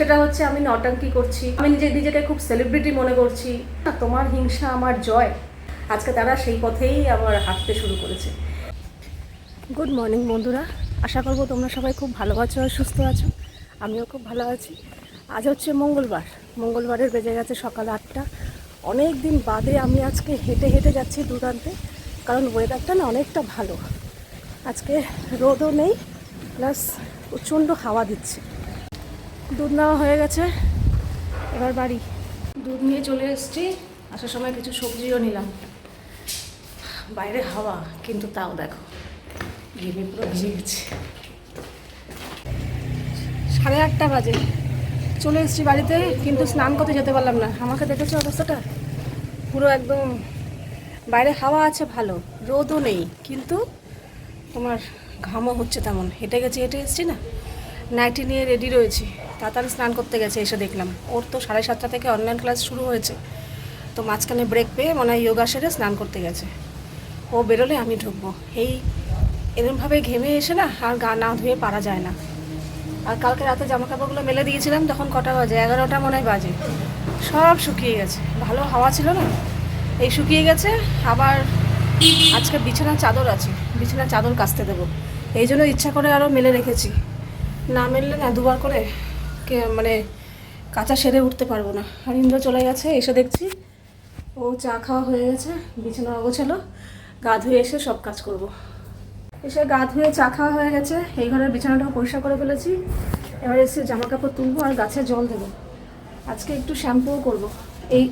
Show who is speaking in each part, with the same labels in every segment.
Speaker 1: সেটা হচ্ছে আমি নটাঙ্কি করছি। আমি নিজে নিজেকে খুব সেলিব্রিটি মনে করছি। তোমার হিংসা, আমার জয়। আজকে তারা সেই পথেই আবার হাঁটতে শুরু করেছে। গুড মর্নিং বন্ধুরা। আশা করব তোমরা সবাই খুব ভালো আছো আর সুস্থ আছো। আমিও খুব ভালো আছি। আজ হচ্ছে মঙ্গলবার। মঙ্গলবারের বেজে গেছে সকাল আটটা। অনেক দিন বাদে আমি আজকে হেঁটে হেঁটে যাচ্ছি দুরান্তে কারণ ওয়েদারটা না অনেকটা ভালো। আজকে রোদও নেই প্লাস প্রচণ্ড হাওয়া দিচ্ছে। দুধ নেওয়া হয়ে গেছে। এবার বাড়ি। দুধ নিয়ে চলে এসেছি। আসার সময় কিছু সবজিও নিলাম। বাইরে হাওয়া, কিন্তু তাও দেখো, ঘেমে পুরো ভিজে গেছে। সাড়ে আটটা বাজে। চলে এসেছি বাড়িতে, কিন্তু স্নান করতে যেতে পারলাম না। আমাকে দেখেছ অবস্থাটা? পুরো একদম বাইরে হাওয়া আছে, ভালো। রোদও নেই, কিন্তু তোমার ঘামও হচ্ছে তেমন। হেঁটে গেছি, হেঁটে এসেছি না? নাইটি নিয়ে রেডি রয়েছি। তাড়াতাড়ি স্নান করতে গেছে, এসে দেখলাম। ওর তো সাড়ে সাতটা থেকে অনলাইন ক্লাস শুরু হয়েছে। তো মাঝখানে ব্রেক পেয়ে মনে হয় যোগা সেরে স্নান করতে গেছে। ও বেরোলে আমি ঢুকবো। এই এরমভাবে ঘেমে এসে না আর গা না ধুয়ে পারা যায় না। আর কালকে রাতে জামা কাপড়গুলো মেলে দিয়েছিলাম, তখন কটা বাজে? এগারোটা মনে হয় বাজে। সব শুকিয়ে গেছে। ভালো হাওয়া ছিল না? এই শুকিয়ে গেছে, আবার আজকে বিছানার চাদর আছে। বিছানার চাদর কাচতে দেবো। এই জন্য ইচ্ছা করে আরও মেলে রেখেছি। না মেললে না দুবার করে মানে কাঁচা সেরে উঠতে পারব না। আর ইন্দ্র চলে গেছে, এসে দেখছি ও চা খাওয়া হয়ে গেছে, বিছানা অগোছালো গা ধুয়ে এসে সব কাজ করব। এসে গা ধুয়ে চা খাওয়া হয়ে গেছে, এই ঘরের বিছানাটাও পরিষ্কার করে ফেলেছি। এবার এসে জামা কাপড় তুলবো আর গাছে জল দেবো। আজকে একটু শ্যাম্পুও করব। এই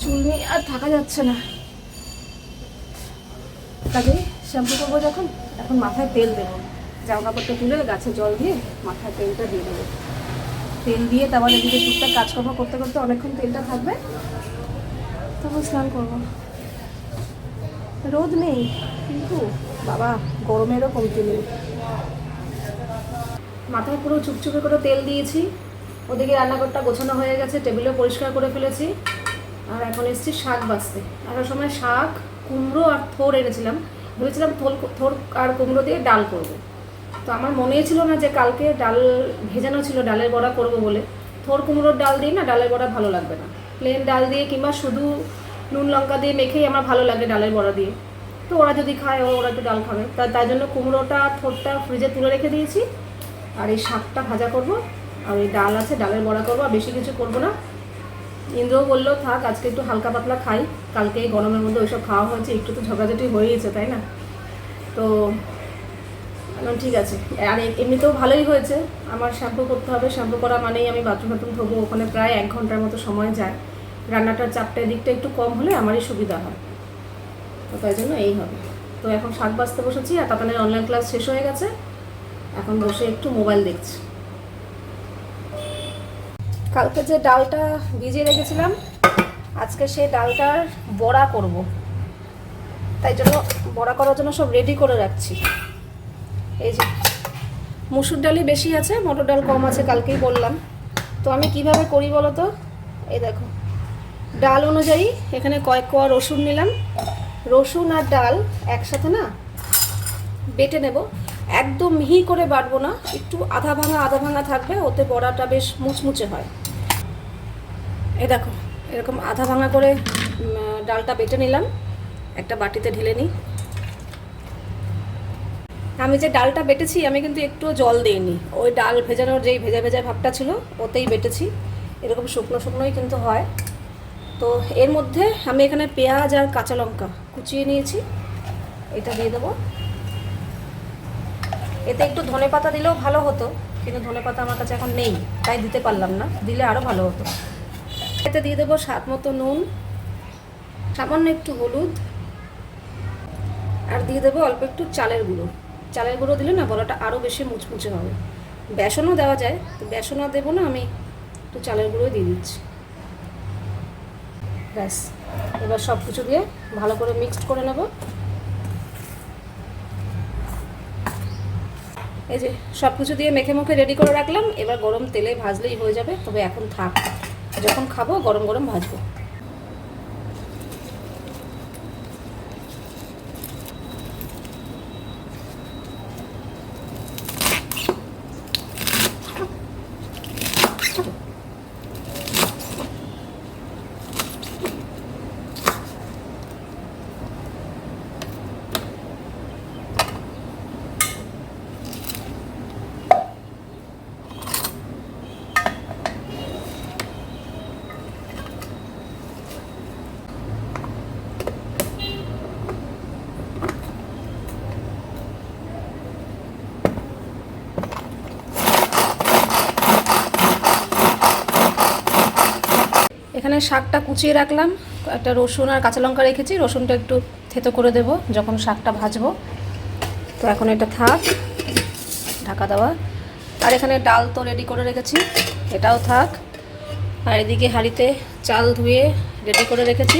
Speaker 1: চুল নিয়ে আর থাকা যাচ্ছে না। কাজে শ্যাম্পু করব যখন, এখন মাথায় তেল দেবো। জামা কাপড়টা তুলে গাছে জল দিয়ে মাথায় তেলটা দিয়ে দেবো। তেল দিয়ে তারপর এদিকে টুকটাক কাজকর্ম করতে করতে অনেকক্ষণ তেলটা থাকবে। তখন স্নান করব। রোদ নেই, কিন্তু বাবা গরমেরও কমতি নেই মাথায় পুরো চুপচুপে করে তেল দিয়েছি। ওদিকে রান্নাঘরটা গোছানো হয়ে গেছে, টেবিলও পরিষ্কার করে ফেলেছি। আর এখন এসেছি শাক বাছতে আসার সময় শাক, কুমড়ো আর থোর এনেছিলাম। ভেবেছিলাম থোল থোর আর কুমড়ো দিয়ে ডাল করব। তো আমার মনেই ছিল না যে কালকে ডাল ভেজানো ছিল, ডালের বড়া করব বলে। থোর কুমড়োর ডাল দিয়ে না, ডালের বড়া ভালো লাগবে না। প্লেন ডাল দিয়ে কিংবা শুধু নুন লঙ্কা দিয়ে মেখেই আমার ভালো লাগে ডালের বড়া দিয়ে। তো ওরা যদি খায় ওরা একটু ডাল খাবে। তা, তাই জন্য কুমড়োটা, থোরটা ফ্রিজে তুলে রেখে দিয়েছি। আর এই শাকটা ভাজা করব, আর এই ডাল আছে, ডালের বড়া করব, আর বেশি কিছু করব না। ইন্দ্রও বলল, থাক, আজকে একটু হালকা পাতলা খাই। কালকে এই গরমের মধ্যে ওইসব খাওয়া হয়েছে, একটু তো ঝগড়াঝাটি হয়েইছে, তাই না? তো বললাম ঠিক আছে। আর এমনিতেও ভালোই হয়েছে। আমার শ্যাম্পু করতে হবে। শ্যাম্পু করা মানেই আমি বাথরুম বাথরুম ধোবো। ওখানে প্রায় এক ঘণ্টার মতো সময় যায়। রান্নাটার চাপটা দিকটা একটু কম হলে আমারই সুবিধা হয়। তো তাই জন্য এই হবে। তো এখন শাক বাজতে বসেছি আর তাতানের অনলাইন ক্লাস শেষ হয়ে গেছে। এখন বসে একটু মোবাইল দেখছি। কালকে যে ডালটা ভিজিয়ে রেখেছিলাম, আজকে সেই ডালটার বড়া করব। তাই জন্য বড়া করার জন্য সব রেডি করে রাখছি। এই যে, মুসুর ডালই বেশি আছে, মটর ডাল কম আছে, কালকেই বললাম। তো আমি কীভাবে করি বলো তো? এই দেখো, ডাল অনুযায়ী এখানে কয়েক কোয়া রসুন নিলাম। রসুন আর ডাল একসাথে না বেটে নেব। একদম মিহি করে বাটবো না, একটু আধা ভাঙা আধা ভাঙা থাকবে, ওতে বড়াটা বেশ মুচমুচে হয়। এই দেখো, এরকম আধা ভাঙা করে ডালটা বেটে নিলাম। একটা বাটিতে ঢেলে নিই। আমি যে ডালটা বেটেছি, আমি কিন্তু একটুও জল দিইনি। ওই ডাল ভেজানোর যেই ভেজা ভেজা ভাবটা ছিল, ওতেই বেটেছি। এরকম শুকনো শুকনোই কিন্তু হয়। তো এর মধ্যে আমি এখানে পেঁয়াজ আর কাঁচা লঙ্কা কুচিয়ে নিয়েছি। এটা দিয়ে দেবো। এতে একটু ধনে পাতা দিলেও ভালো হতো, কিন্তু ধনে পাতা আমার কাছে এখন নেই, তাই দিতে পারলাম না। দিলে আরও ভালো হতো। এতে দিয়ে দেবো স্বাদ মতো নুন, সামান্য একটু হলুদ, আর দিয়ে দেবো অল্প একটু চালের গুঁড়ো। চালের গুঁড়ো দিলে না বড়াটা আরও বেশি মুচমুচে হবে। বেসনও দেওয়া যায়, তো বেসনও দেবো না, আমি একটু চালের গুঁড়োই দিয়ে দিচ্ছি। ব্যাস, এবার সব কিছু দিয়ে ভালো করে মিক্সড করে নেব। এই যে সব কিছু দিয়ে মেখে মুখে রেডি করে রাখলাম, এবার গরম তেলে ভাজলেই হয়ে যাবে, তবে এখন থাক। যখন খাব গরম গরম ভাজবো। এখানে শাকটা কুচিয়ে রাখলাম। একটা রসুন আর কাঁচা লঙ্কা রেখেছি, রসুনটা একটু থেতো করে দেব যখন শাকটা ভাজবো। তো এখন এটা থাক, ঢাকা দেওয়া। আর এখানে ডাল তো রেডি করে রেখেছি, এটাও থাক। আর এদিকে হাঁড়িতে চাল ধুয়ে রেডি করে রেখেছি।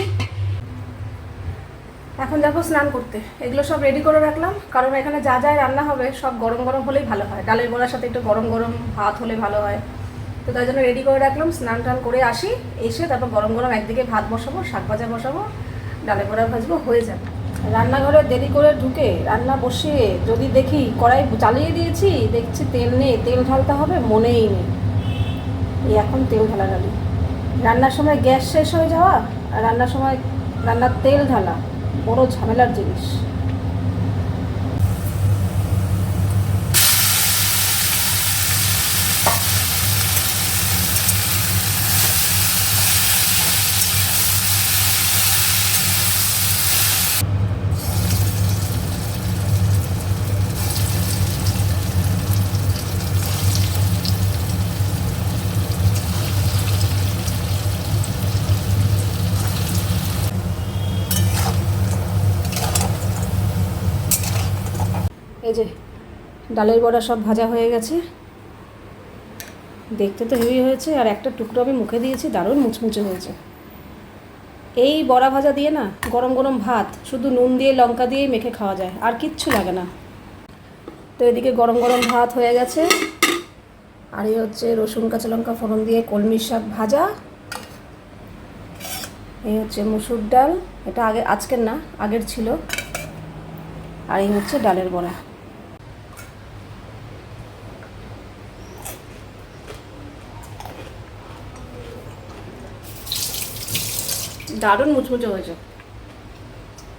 Speaker 1: এখন যাব স্নান করতে। এগুলো সব রেডি করে রাখলাম, কারণ এখানে যা যা রান্না হবে সব গরম গরম হলেই ভালো হয়। ডালের বড়ার সাথে একটু গরম গরম ভাত হলে ভালো হয়। তো তাই জন্য রেডি করে রাখলাম, স্নান টান করে আসি, এসে তারপর গরম গরম একদিকে ভাত বসাবো, শাক ভাজা বসাবো, ডালে বড়া ভাজবো, হয়ে যাবে। রান্নাঘরে দেরি করে ঢুকে রান্না বসিয়ে যদি দেখি কড়াই চালিয়ে দিয়েছি, দেখছি তেল নেই, তেল ঢালতে হবে, মনেই নেই। এই এখন তেল ঢালা ঢালি। রান্নার সময় গ্যাস শেষ হয়ে যাওয়া, আর রান্নার সময় রান্নার তেল ঢালা, বড় ঝামেলার জিনিস এই যে ডালের বড়া সব ভাজা হয়ে গেছে। দেখতে তো হেভি হয়েছে, আর একটা টুকরো আমি মুখে দিয়েছি, দারুণ মুচমুচে হয়েছে। এই বড়া ভাজা দিয়ে না, গরম গরম ভাত, শুধু নুন দিয়ে, লঙ্কা দিয়েই মেখে খাওয়া যায়, আর কিচ্ছু লাগে না। তো এদিকে গরম গরম ভাত হয়ে গেছে, আর এই হচ্ছে রসুন, কাঁচা লঙ্কা, ফোড়ন দিয়ে কলমির শাক ভাজা। এই হচ্ছে মুসুর ডাল, এটা আগে আজকের না, আগের ছিল। আর এই হচ্ছে ডালের বড়া। দারুণ মুচমুচে হয়েছে।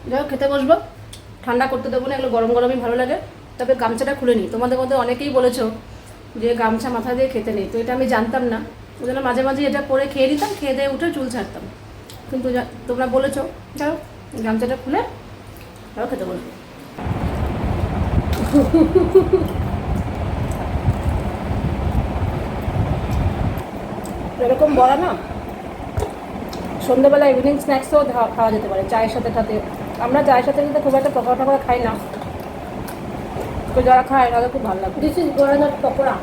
Speaker 1: যাই হোক, খেতে বসবো। ঠান্ডা করতে দেবো না, এগুলো গরম গরমই ভালো লাগে। তবে গামছাটা খুলে নিই। তোমাদের মধ্যে অনেকেই বলেছ যে গামছা মাথা দিয়ে খেতে নেই, তো এটা আমি জানতাম না। ওই জন্য মাঝে মাঝে এটা পরে খেয়ে নিতাম, খেয়ে দিয়ে উঠে চুল ছাড়তাম। কিন্তু তোমরা বলেছ। যাও গামছাটা খুলে তাও খেতে বসবো। এরকম বড়া না? সন্ধ্যেবেলা ইভিনিং স্ন্যাক্সও খাওয়া যেতে পারে চায়ের সাথে সাথে। আমরা চায়ের সাথে সাথে খুব একটা পকোড়া টকোড়া খাই না। তো যারা খায় তাদের খুব ভালো লাগে।
Speaker 2: This is Goraghat pakora.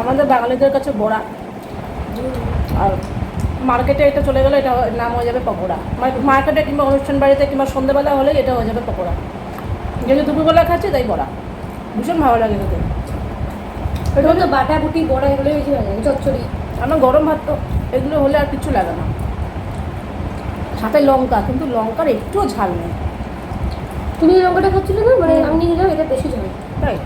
Speaker 1: আমাদের বাঙালিদের কাছে বড়া। আর মার্কেটে এটা চলে গেলে এটা নাম হয়ে যাবে পকোড়া। মার্কেটে কিংবা অনুষ্ঠান বাড়িতে কিংবা সন্ধ্যেবেলা হলে এটা হয়ে যাবে পকোড়া। যেহেতু দুপুরবেলা খাচ্ছি তাই বড়া। ভীষণ ভালো লাগে খেতে।
Speaker 2: এটা তো বাটা বুটি বড়া এগুলো বেশি ভালো লাগে। চচ্চড়ি।
Speaker 1: আমার গরম ভাত তো এগুলো হলে আর কিছু লাগে না। সাথে লঙ্কা কিন্তু লঙ্কার একটুও ঝাল নেই।
Speaker 2: তুমি এই লঙ্কাটা খাচ্ছিলে না? মানে আমি নিয়ে নিলাম এটা বেশি ঝাল।
Speaker 1: তাই?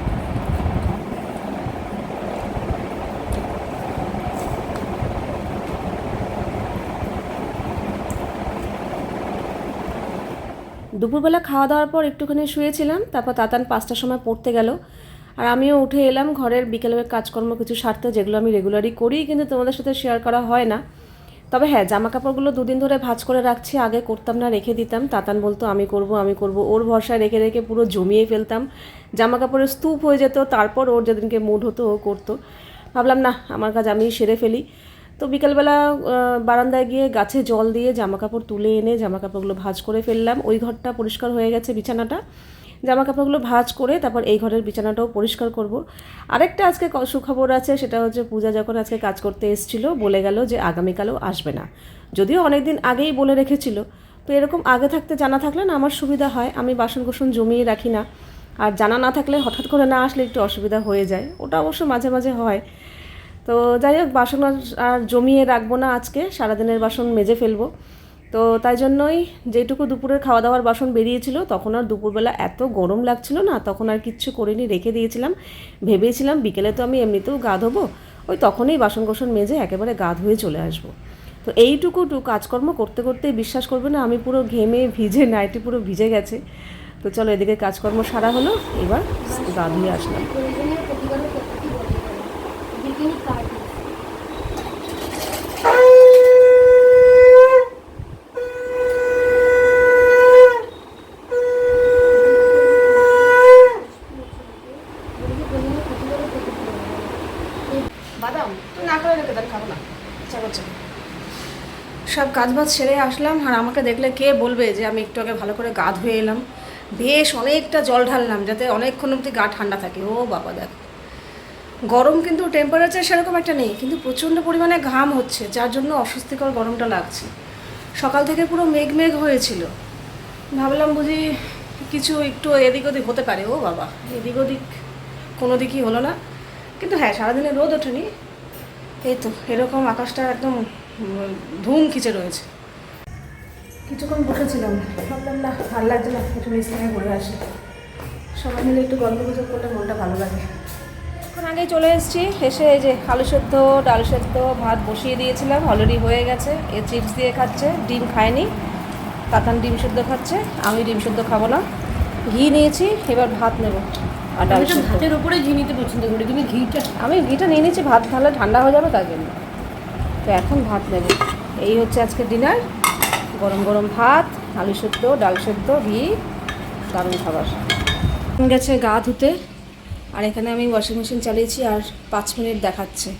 Speaker 1: দুপুরবেলা খাওয়া দাওয়ার পর একটুখানি শুয়েছিলাম তারপর তাতান পাঁচটার সময় পড়তে গেল। আর আমিও উঠে এলাম, ঘরের বিকেলের কাজকর্ম কিছু সারতে, যেগুলো আমি রেগুলারই করি, কিন্তু তোমাদের সাথে শেয়ার করা হয় না। তবে হ্যাঁ জামা কাপড়গুলো দুদিন ধরে ভাঁজ করে রাখছি, আগে করতাম না, রেখে দিতাম। তাতান বলতো, আমি করব আমি করব। ওর ভরসায় রেখে রেখে পুরো জমিয়ে ফেলতাম। জামা কাপড়ের স্তূপ হয়ে যেত, তারপর ওর যেদিনকে মুড হতো, ও করতো। ভাবলাম, না, আমার কাজ আমি সেরে ফেলি। তো বিকেলবেলা বারান্দায় গিয়ে গাছে জল দিয়ে জামা কাপড় তুলে এনে জামা কাপড়গুলো ভাঁজ করে ফেললাম। ওই ঘরটা পরিষ্কার হয়ে গেছে বিছানাটা। জামা কাপড়গুলো ভাঁজ করে তারপর এই ঘরের বিছানাটাও পরিষ্কার করব। আরেকটা আজকে সুখবর আছে, সেটা হচ্ছে পূজা যখন আজকে কাজ করতে এসেছিল, বলে গেল যে আগামীকালও আসবে না। যদিও অনেক দিন আগেই বলে রেখেছিল, তো এরকম আগে থাকতে জানা থাকলে না আমার সুবিধা হয়, আমি বাসন কোসন জমিয়ে রাখি না। আর জানা না থাকলে হঠাৎ করে না আসলে একটু অসুবিধা হয়ে যায়, ওটা অবশ্য মাঝে মাঝে হয়। তো যাই হোক, বাসন আর- জমিয়ে রাখব না আজকে, সারাদিনের বাসন মেজে ফেলব। তো তাই জন্যই যেটুকু দুপুরের খাওয়া দাওয়ার বাসন বেরিয়েছিল, তখন আর দুপুরবেলা এত গরম লাগছিল না, তখন আর কিচ্ছু করিনি, রেখে দিয়েছিলাম। ভেবেছিলাম বিকেলে তো আমি এমনিতেও গা ধোবো, ওই তখনই বাসন কোসন মেজে একেবারে গা ধুয়ে চলে আসব। তো এইটুকু কাজকর্ম করতে করতে বিশ্বাস করবে না, আমি পুরো ঘেমে ভিজে, নাইটি পুরো ভিজে গেছে। তো চলো এদিকে কাজকর্ম সারা হলো, এবার গা ধুয়ে আসলাম
Speaker 2: প্রয়োজনীয় প্রতিকারের পদ্ধতি বলতে পারে বিকিনি কার্ড
Speaker 1: বাদাম তো না করে রেখে দেন খাব না ইচ্ছা করছে সব কাজবাজ সেরে আসলাম আর আমাকে দেখলে কে বলবে যে আমি একটু আগে ভালো করে গা ধুয়ে এলাম। বেশ অনেকটা জল ঢাললাম যাতে অনেকক্ষণ অবধি গা ঠান্ডা থাকে। ও বাবা দেখ। গরম কিন্তু টেম্পারেচার সেরকম একটা নেই, কিন্তু প্রচণ্ড পরিমাণে ঘাম হচ্ছে, যার জন্য অস্বস্তিকর গরমটা লাগছে। সকাল থেকে পুরো মেঘ মেঘ হয়েছিল। ভাবলাম বুঝি কিছু একটু এদিক ওদিক হতে পারে। ও বাবা, এদিক ওদিক কোনো দিকই হলো না। কিন্তু হ্যাঁ সারাদিনে রোদ ওঠেনি। এই তো, এরকম আকাশটা একদম ধুম খিচে রয়েছে। কিছুক্ষণ বসেছিলাম। ভাবলাম না ভালো লাগছে না একটু থেকে ঘুরে আসি। সবাই মিলে একটু গল্প গুজব করলে মনটা ভালো লাগে। এখন আগেই চলে এসেছি এসে এই যে আলু সেদ্ধ ডাল সেদ্ধ ভাত বসিয়ে দিয়েছিলাম অলরেডি হয়ে গেছে। এ চিপস দিয়ে খাচ্ছে ডিম খায়নি কাতান ডিম সেদ্ধ খাচ্ছে আমি ডিম সেদ্ধ খাব না। ঘি নিয়েছি এবার ভাত নেব আর ডাল
Speaker 2: ভাতের উপরে ঘি নিতে পছন্দ করি তুমি ঘিটা
Speaker 1: আমি ঘিটা নিয়ে নিয়েছি ভাত ঢালে ঠান্ডা হয়ে যাবে তার জন্য। তো এখন ভাত নেব এই হচ্ছে আজকে ডিনার গরম গরম ভাত, আলু সেদ্ধ, ডাল সেদ্ধ, ঘি, দারুণ খাবার। গেছে গা ধুতে। আর এখানে আমি ওয়াশিং মেশিন চালিয়েছি আর পাঁচ মিনিট দেখাচ্ছে।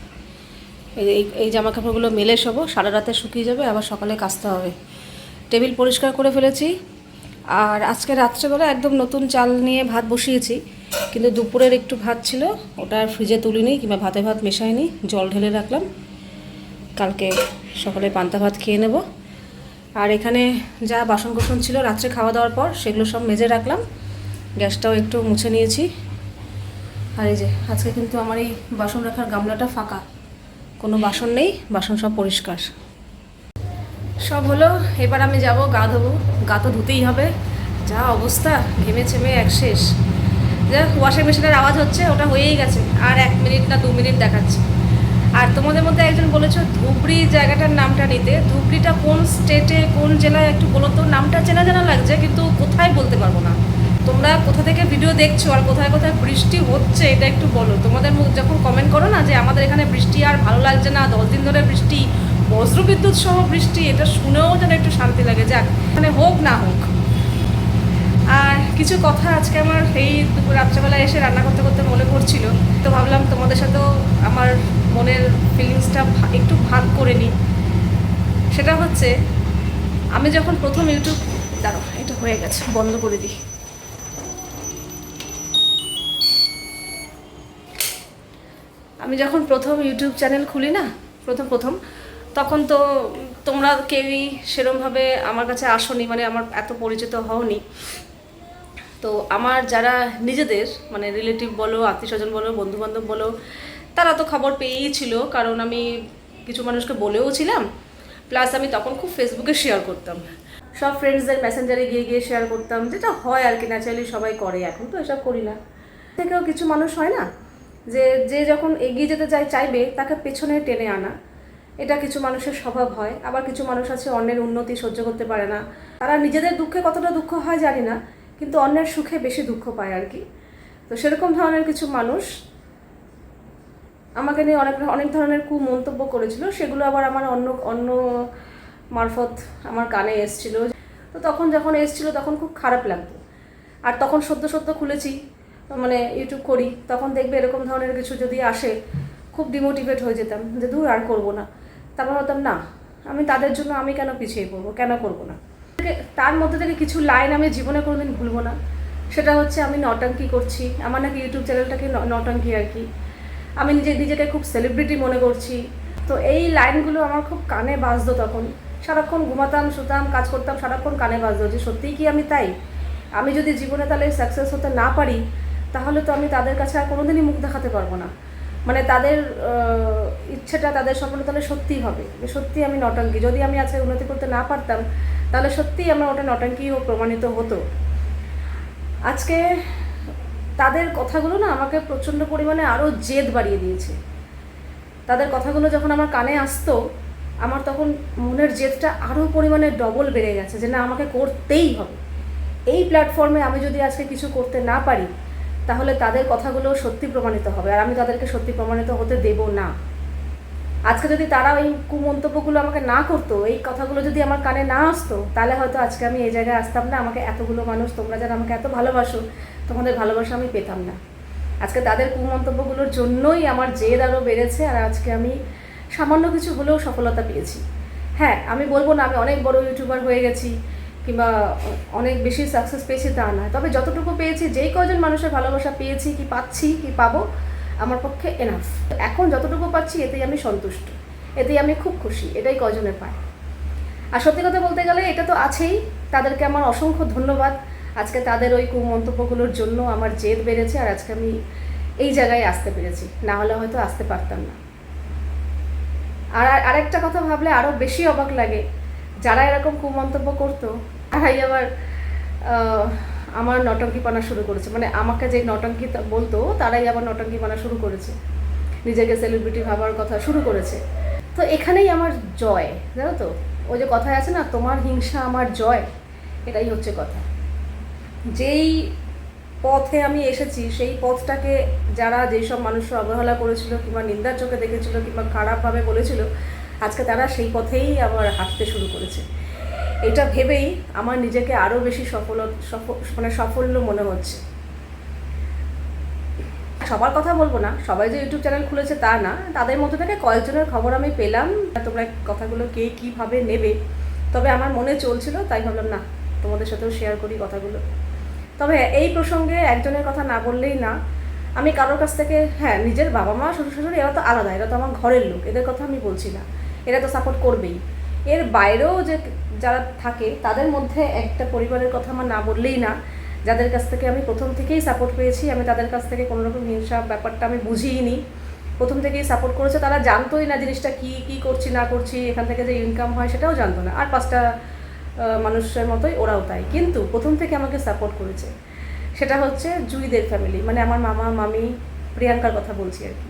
Speaker 1: এই এই- জামা কাপড়গুলো মেলে শোবো সারা রাতে শুকিয়ে যাবে, আবার সকালে কাচতে হবে। টেবিল পরিষ্কার করে ফেলেছি। আর আজকে রাত্রেবেলা একদম নতুন চাল নিয়ে ভাত বসিয়েছি। কিন্তু দুপুরের একটু ভাত ছিল, ওটা ফ্রিজে তুলিনি কিংবা ভাতে ভাত মেশাইনি, জল ঢেলে রাখলাম। কালকে সকালে পান্তা ভাত খেয়ে নেব। আর এখানে যা বাসন কোসন ছিল রাত্রে খাওয়া দাওয়ার পর সেগুলো সব মেজে রাখলাম। গ্যাসটাও একটু মুছে নিয়েছি। আর এই যে, আজকে কিন্তু আমার এই বাসন রাখার গামলাটা ফাঁকা। কোনো বাসন নেই, বাসন সব পরিষ্কার। সব হলো, এবার আমি যাব গা ধোবো। গা তো ধুতেই হবে। যা অবস্থা, ঘেমে ছেমে এক শেষ। যাক ওয়াশিং মেশিনের আওয়াজ হচ্ছে, ওটা হয়েই গেছে। আর এক মিনিট না দু মিনিট দেখাচ্ছে। আর তোমাদের মধ্যে একজন বলেছ ধুবড়ি জায়গাটার নামটা নিতে। ধুবড়িটা কোন স্টেটে, কোন জেলায় একটু বলো তো? নামটা চেনা জানা লাগছে, কিন্তু কোথায় বলতে পারব না। তোমরা কোথা থেকে ভিডিও দেখছ আর কোথায় কোথায় বৃষ্টি হচ্ছে, এটা একটু বলো। তোমাদের যখন কমেন্ট করো না যে আমাদের এখানে বৃষ্টি আর ভালো লাগছে না, দশ দিন ধরে বৃষ্টি, বজ্রবিদ্যুৎ সহ বৃষ্টি, এটা শুনেও যেন একটু শান্তি লাগে। যাক মানে হোক না হোক। আর কিছু কথা আজকে আমার এই দুপুর রাত্রেবেলা এসে রান্না করতে করতে মনে পড়ছিল। তো ভাবলাম তোমাদের সাথেও আমার মনের ফিলিংসটা একটু ভাগ করে নিই। সেটা হচ্ছে, আমি যখন প্রথম ইউটিউব দাঁড়ো এটা হয়ে গেছে, বন্ধ করে দিই। আমি যখন প্রথম ইউটিউব চ্যানেল খুলি না, প্রথম প্রথম, তখন তো তোমরা কেউই সেরমভাবে আমার কাছে আসনি মানে আমার এত পরিচিত হওনি। তো আমার যারা নিজেদের মানে রিলেটিভ বলো আত্মীয় স্বজন বলো, বন্ধুবান্ধব বলো তারা তো খবর পেয়েই ছিল কারণ আমি কিছু মানুষকে বলেও ছিলাম। প্লাস আমি তখন খুব ফেসবুকে শেয়ার করতাম। সব ফ্রেন্ডসদের মেসেঞ্জারে গিয়ে গিয়ে শেয়ার করতাম, যেটা হয় আর কি ন্যাচারালি সবাই করে, এখন তো এসব করি না। থেকেও কিছু মানুষ হয় না, যে যে যখন এগিয়ে যেতে চায়, চাইবে, তাকে পেছনে টেনে আনা। এটা কিছু মানুষের স্বভাব হয়, আবার কিছু মানুষ আছে অন্যের উন্নতি সহ্য করতে পারে না। তারা নিজেদের দুঃখে কতটা দুঃখ হয় জানি না, কিন্তু অন্যের সুখে বেশি দুঃখ পায় আর কি। তো সেরকম ধরনের কিছু মানুষ আমাকে নিয়ে অনেক অনেক ধরনের কু মন্তব্য করেছিল, সেগুলো আবার আমার অন্য অন্য মারফত আমার কানে এসছিল। তো তখন যখন এসছিল তখন খুব খারাপ লাগতো। আর তখন সদ্য সদ্য খুলেছি মানে ইউটিউব করি, তখন দেখবে এরকম ধরনের কিছু যদি আসে, খুব ডিমোটিভেট হয়ে যেতাম যে দূর আর করব না। তারপর হতাম না, আমি তাদের জন্য আমি কেন পিছিয়ে পড়ব, কেন করব না? তার মধ্যে থেকে কিছু লাইন আমি জীবনে কোনোদিন ভুলবো না। সেটা হচ্ছে আমি নটাঙ্কি করছি, আমার নাকি ইউটিউব চ্যানেলটাকে নটাঙ্কি আর কি। আমি নিজে, নিজেকে খুব সেলিব্রিটি মনে করছি। তো এই লাইনগুলো আমার খুব কানে বাজতো তখন। সারাক্ষণ ঘুমাতাম, শুতাম, কাজ করতাম, সারাক্ষণ কানে বাজতো যে সত্যিই কি আমি তাই? আমি যদি জীবনে তাহলে সাকসেস হতে না পারি, তাহলে তো আমি তাদের কাছে আর কোনোদিনই মুখ দেখাতে পারব না। মানে তাদের ইচ্ছেটা তাদের স্বপ্ন তাহলে সত্যিই হবে। যে সত্যি আমি নটাঙ্কি। যদি আমি আজকে উন্নতি করতে না পারতাম, তাহলে সত্যিই আমার ওটা নটাঙ্কিও প্রমাণিত হতো। আজকে তাদের কথাগুলো না আমাকে প্রচণ্ড পরিমাণে আরও জেদ বাড়িয়ে দিয়েছে। তাদের কথাগুলো যখন আমার কানে আসতো, আমার তখন মনের জেদটা আরও পরিমাণে ডবল বেড়ে গেছে যে না, আমাকে করতেই হবে। এই প্ল্যাটফর্মে আমি যদি আজকে কিছু করতে না পারি, তাহলে তাদের কথাগুলো সত্যি প্রমাণিত হবে আর আমি তাদেরকে সত্যি প্রমাণিত হতে দেব না। আজকে যদি তারা ওই কুমন্তব্যগুলো আমাকে না করতো, এই কথাগুলো যদি আমার কানে না আসতো, তাহলে হয়তো আজকে আমি এই জায়গায় আসতাম না। আমাকে এতগুলো মানুষ, তোমরা যারা আমাকে এত ভালোবাসো তোমাদের ভালোবাসা আমি পেতাম না। আজকে তাদের কুমন্তব্যগুলোর জন্যই আমার জেদ আরও বেড়েছে আর আজকে আমি সামান্য কিছু হলেও সফলতা পেয়েছি। হ্যাঁ আমি বলব না আমি অনেক বড় ইউটিউবার হয়ে গেছি কিংবা অনেক বেশি সাকসেস পেয়েছি তা নয় তবে যতটুকু পেয়েছি, যেই কজন মানুষের ভালোবাসা পেয়েছি, কি পাচ্ছি, কি পাবো, আমার পক্ষে এনাফ এখন যতটুকু পাচ্ছি, এতেই আমি সন্তুষ্ট। এতেই আমি খুব খুশি, এটাই কজনে পায়। আর সত্যি কথা বলতে গেলে এটা তো আছেই। তাদেরকে আমার অসংখ্য ধন্যবাদ। আজকে তাদের ওই কুমন্তব্যগুলোর জন্য আমার জেদ বেড়েছে আর আজকে আমি এই জায়গায় আসতে পেরেছি। না হলে হয়তো আসতে পারতাম না। আর আর- আরেকটা কথা ভাবলে আরও বেশি অবাক লাগে। যারা এরকম কুমন্তব্য করতো, তারাই আবার আমার নটঙ্কিপানা শুরু করেছে। মানে আমাকে যে নটঙ্কি বলতো, তারাই আবার নটঙ্কিপানা শুরু করেছে। নিজেকে সেলিব্রিটি ভাবার কথা শুরু করেছে। তো এখানেই আমার জয়, জানো তো? ওই যে কথায় আছে না, তোমার হিংসা আমার জয়। এটাই হচ্ছে কথা। যেই পথে আমি এসেছি, সেই পথটাকে যারা যেসব মানুষরা অবহেলা করেছিল কিংবা নিন্দার চোখে দেখেছিল কিংবা খারাপভাবে বলেছিল, আজকে তারা সেই পথেই আবার হাঁটতে শুরু করেছে। এটা ভেবেই আমার নিজেকে আরও বেশি সফল সফল মানে সাফল্য মনে হচ্ছে। সবার কথা বলব না, সবাই যে ইউটিউব চ্যানেল খুলেছে তা না, তাদের মধ্যে থেকে কয়েকজনের খবর আমি পেলাম, তোমরা কথাগুলো কে কীভাবে নেবে। তবে আমার মনে চলছিল, তাই ভাবলাম না, তোমাদের সাথেও শেয়ার করি কথাগুলো। তবে এই প্রসঙ্গে একজনের কথা না বললেই না। আমি কারোর কাছ থেকে হ্যাঁ নিজের বাবা মা, শ্বশুর শাশুড়ি, এরা তো আলাদা, এরা তো আমার ঘরের লোক, এদের কথা আমি বলছি না। এরা তো সাপোর্ট করবেই। এর বাইরেও যে যারা থাকে, তাদের মধ্যে একটা পরিবারের কথা আমার না বললেই না। যাদের কাছ থেকে আমি প্রথম থেকেই সাপোর্ট পেয়েছি, আমি তাদের কাছ থেকে কোনো রকম হিংসা ব্যাপারটা আমি বুঝিনি প্রথম থেকেই সাপোর্ট করেছে, তারা জানতোই না জিনিসটা কি কি করছি, না করছি, এখান থেকে যে ইনকাম হয় সেটাও জানতো না। আর পাঁচটা মানুষের মতোই ওরাও তাই। কিন্তু প্রথম থেকে আমাকে সাপোর্ট করেছে। সেটা হচ্ছে জুইদের ফ্যামিলি মানে আমার মামা, মামি, প্রিয়াঙ্কার কথা বলছি আর কি।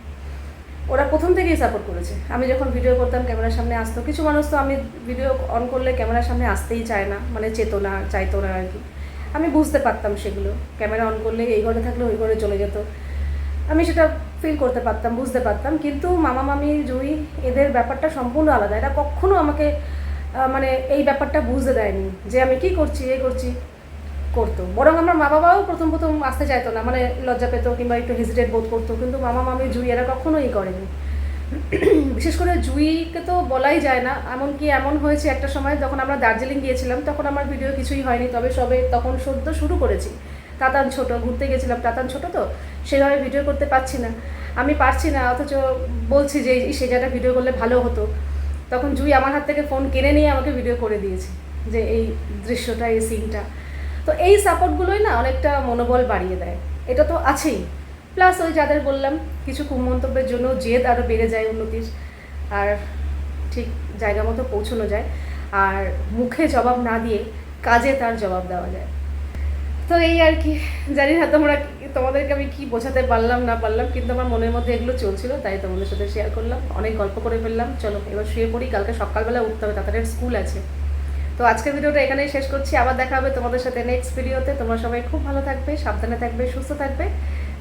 Speaker 1: ওরা প্রথম থেকেই সাপোর্ট করেছে। আমি যখন ভিডিও করতাম, ক্যামেরার সামনে আসতো। কিছু মানুষ তো আমি ভিডিও অন করলে ক্যামেরার সামনে আসতেই চায় না মানে চেতো না, চাইতো না আর কি। আমি বুঝতে পারতাম সেগুলো। ক্যামেরা অন করলে এই ঘরে থাকলে ওই ঘরে চলে যেত। আমি সেটা ফিল করতে পারতাম, বুঝতে পারতাম। কিন্তু মামা, মামি, জুই, এদের ব্যাপারটা সম্পূর্ণ আলাদা। এরা কখনো আমাকে মানে এই ব্যাপারটা বুঝতে দেয়নি যে আমি কি করছি, এ করছি, করতো। বরং আমার মা বাবাও প্রথম প্রথম আসতে চাইতো না মানে লজ্জা পেতো কিংবা একটু হেজিটেট বোধ করতো, কিন্তু মামা মামি জুই এরা কখনোই করেনি। বিশেষ করে জুইকে তো বলাই যায় না, এমনকি এমন হয়েছে একটা সময় যখন আমরা দার্জিলিং গিয়েছিলাম, তখন আমার ভিডিও কিছুই হয়নি, তবে সবে তখন সদ্য শুরু করেছি। তাতান ছোট, ঘুরতে গেছিলাম তাতান ছোট তো, সেভাবে ভিডিও করতে পারছি না। আমি পারছি না, অথচ বলছি যে সে জায়গাটা ভিডিও করলে ভালো হতো। তখন জুই আমার হাত থেকে ফোন কিনে নিয়ে আমাকে ভিডিও করে দিয়েছে যে এই দৃশ্যটা, এই সিনটা তো এই সাপোর্টগুলোই না অনেকটা মনোবল বাড়িয়ে দেয়। এটা তো আছেই। প্লাস ওই যাদের বললাম, কিছু কুমন্তব্যের জন্য জেদ আরও বেড়ে যায় উন্নতির। আর ঠিক জায়গা মতো পৌঁছানো যায়। আর মুখে জবাব না দিয়ে কাজে তার জবাব দেওয়া যায়। তো এই আর কি। জানি না তোমরা তোমাদেরকে আমি কি বোঝাতে পারলাম, না পারলাম, কিন্তু আমার মনের মধ্যে এগুলো চলছিল, তাই তোমাদের সাথে শেয়ার করলাম। অনেক গল্প করে ফেললাম। চলো, এবার শুয়ে পড়ি। কালকে সকালবেলা উঠতে হবে, তাড়াতাড়ি স্কুল আছে। তো আজকের ভিডিওটা এখানেই শেষ করছি। আবার দেখা হবে তোমাদের সাথে নেক্সট ভিডিওতে তোমরা সবাই খুব ভালো থাকবে, সাবধানে থাকবে, সুস্থ থাকবে।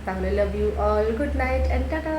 Speaker 1: তাহলে love you all good night and tata